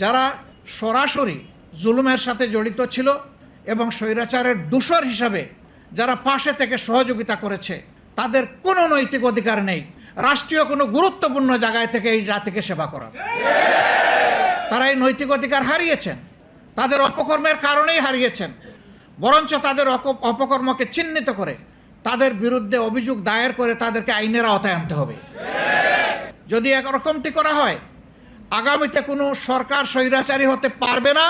যারা সরাসরি জুলুমের সাথে জড়িত ছিল এবং স্বৈরাচারের দূষর হিসাবে যারা পাশে থেকে সহযোগিতা করেছে, তাদের কোনো নৈতিক অধিকার নেই। রাষ্ট্রীয় কোনো গুরুত্বপূর্ণ জায়গায় থেকে এই জাতিকে সেবা করার। তারা এই নৈতিক অধিকার হারিয়েছেন, তাদের অপকর্মের কারণেই হারিয়েছেন, বরঞ্চ তাদের অপকর্মকে চিহ্নিত করে তাদের বিরুদ্ধে অভিযোগ দায়ের করে তাদেরকে আইনের আওতায় আনতে হবে। যদি একরকমটি করা হয় আগামীতে কোনো সরকার স্বৈরাচারী হতে পারবে না,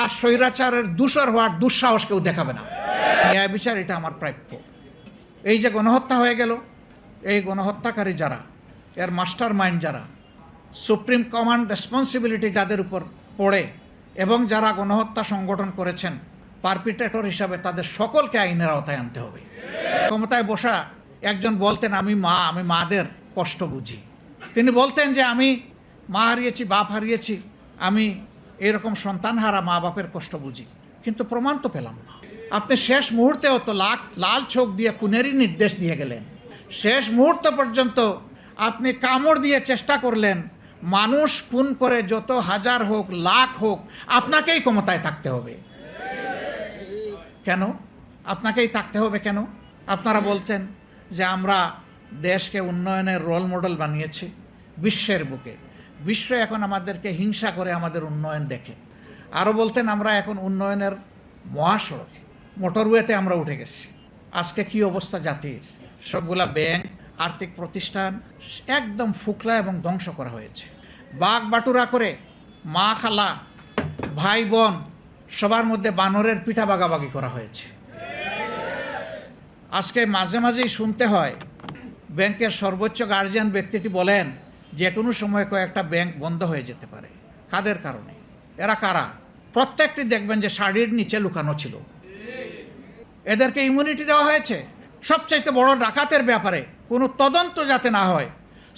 আর স্বৈরাচারের দূষর হওয়ার দুঃসাহস কেউ দেখাবে না। ন্যায় বিচার এটা আমার প্রাপ্য। এই যে গণহত্যা হয়ে গেল, এই গণহত্যাকারী যারা, এর মাস্টার মাইন্ড যারা, সুপ্রিম কমান্ড রেসপন্সিবিলিটি যাদের উপর পড়ে, এবং যারা গণহত্যা সংগঠন করেছেন, পারপিটেটর হিসাবে তাদের সকলকে আইনের আওতায় আনতে হবে। ক্ষমতায় বসা একজন বলতেন, আমি মা, আমি মাদের কষ্ট বুঝি। তিনি বলতেন যে, আমি মা হারিয়েছি, বাপ হারিয়েছি, আমি এরকম সন্তান হারা মা বাপের কষ্ট বুঝি, কিন্তু প্রমাণ তো পেলাম না। আপনি শেষ মুহূর্তেও তো লাখ লাল চোখ দিয়ে খুনেরই নির্দেশ দিয়ে গেলেন। শেষ মুহূর্ত পর্যন্ত আপনি কামড় দিয়ে চেষ্টা করলেন, মানুষ খুন করে যত হাজার হোক, লাখ হোক, আপনাকেই ক্ষমতায় থাকতে হবে। কেন? আপনাকেই থাকতে হবে কেন? আপনারা বলছেন যে আমরা দেশকে উন্নয়নের রোল মডেল বানিয়েছি, বিশ্বের বুকে। বিশ্ব এখন আমাদেরকে হিংসা করে আমাদের উন্নয়ন দেখে। আরও বলতেন, আমরা এখন উন্নয়নের মহাসড়কে। মোটরওয়েতে আমরা উঠে গেছি। আজকে কি অবস্থা জাতির? সবগুলা ব্যাংক, আর্থিক প্রতিষ্ঠান একদম ফুকলা এবং ধ্বংস করা হয়েছে। বাঘ বাটুরা করে মা খালা, ভাই বোন সবার মধ্যে বানরের পিঠা বাগাবাগি করা হয়েছে। আজকে মাঝে মাঝেই শুনতে হয়, ব্যাংকের সর্বোচ্চ গার্জিয়ান ব্যক্তিটি বলেন যে কোনো সময় কয়েকটা ব্যাংক বন্ধ হয়ে যেতে পারে। কাদের কারণে? এরা কারা? প্রত্যেকটি দেখবেন যে শাড়ির নিচে লুকানো ছিল। এদেরকে ইমিউনিটি দেওয়া হয়েছে। সবচাইতে বড় ডাকাতের ব্যাপারে কোনো তদন্ত যাতে না হয়,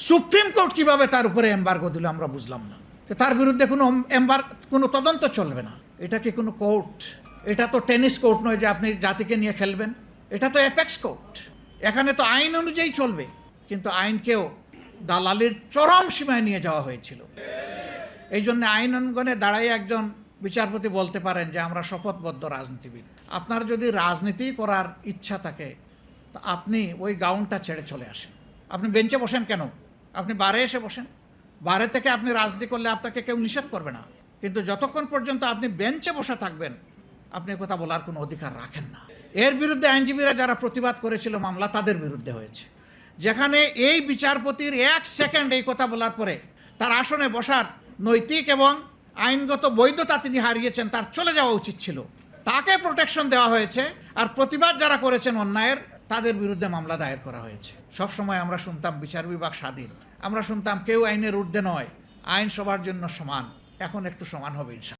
সুপ্রিম কোর্ট কীভাবে তার উপরে এম্বার্গো দিল আমরা বুঝলাম না। তার বিরুদ্ধে কোনো এম্বার কোনো তদন্ত চলবে না। এটা কি কোনো কোর্ট? এটা তো টেনিস কোর্ট নয় যে আপনি জাতিকে নিয়ে খেলবেন। এটা তো অ্যাপেক্স কোর্ট। এখানে তো আইন অনুযায়ী চলবে। কিন্তু আইনকেও দালালির চরম সীমায় নিয়ে যাওয়া হয়েছিল। এই জন্য আইন অঙ্গনে দাঁড়াই একজন বিচারপতি বলতে পারেন যে, আমরা শপথবদ্ধ রাজনীতিবিদ। আপনার যদি রাজনীতি করার ইচ্ছা থাকে, তো আপনি ওই গাউনটা ছেড়ে চলে আসেন। আপনি বেঞ্চে বসেন কেন? আপনি বারে এসে বসেন। বারে থেকে আপনি রাজনীতি করলে আপনাকে কেউ নিষেধ করবে না। কিন্তু যতক্ষণ পর্যন্ত আপনি বেঞ্চে বসে থাকবেন, আপনি কথা বলার কোনো অধিকার রাখেন না। এর বিরুদ্ধে আইনজীবীরা যারা প্রতিবাদ করেছিল মামলা তাদের বিরুদ্ধে হয়েছে। যেখানে এই বিচারপতির এক সেকেন্ড এই কথা বলার পরে তার আসনে বসার নৈতিক এবং আইনগত বৈধতা তিনি হারিয়েছেন, তার চলে যাওয়া উচিত ছিল। তাকে প্রোটেকশন দেওয়া হয়েছে আর প্রতিবাদ যারা করেছেন অন্যায়ের, তাদের বিরুদ্ধে মামলা দায়ের করা হয়েছে। সব সময় আমরা শুনতাম বিচার বিভাগ স্বাধীন। আমরা শুনতাম কেউ আইনের ঊর্ধ্বে নয় আইন সবার জন্য সমান। এখন একটু সমান হবে ইনশা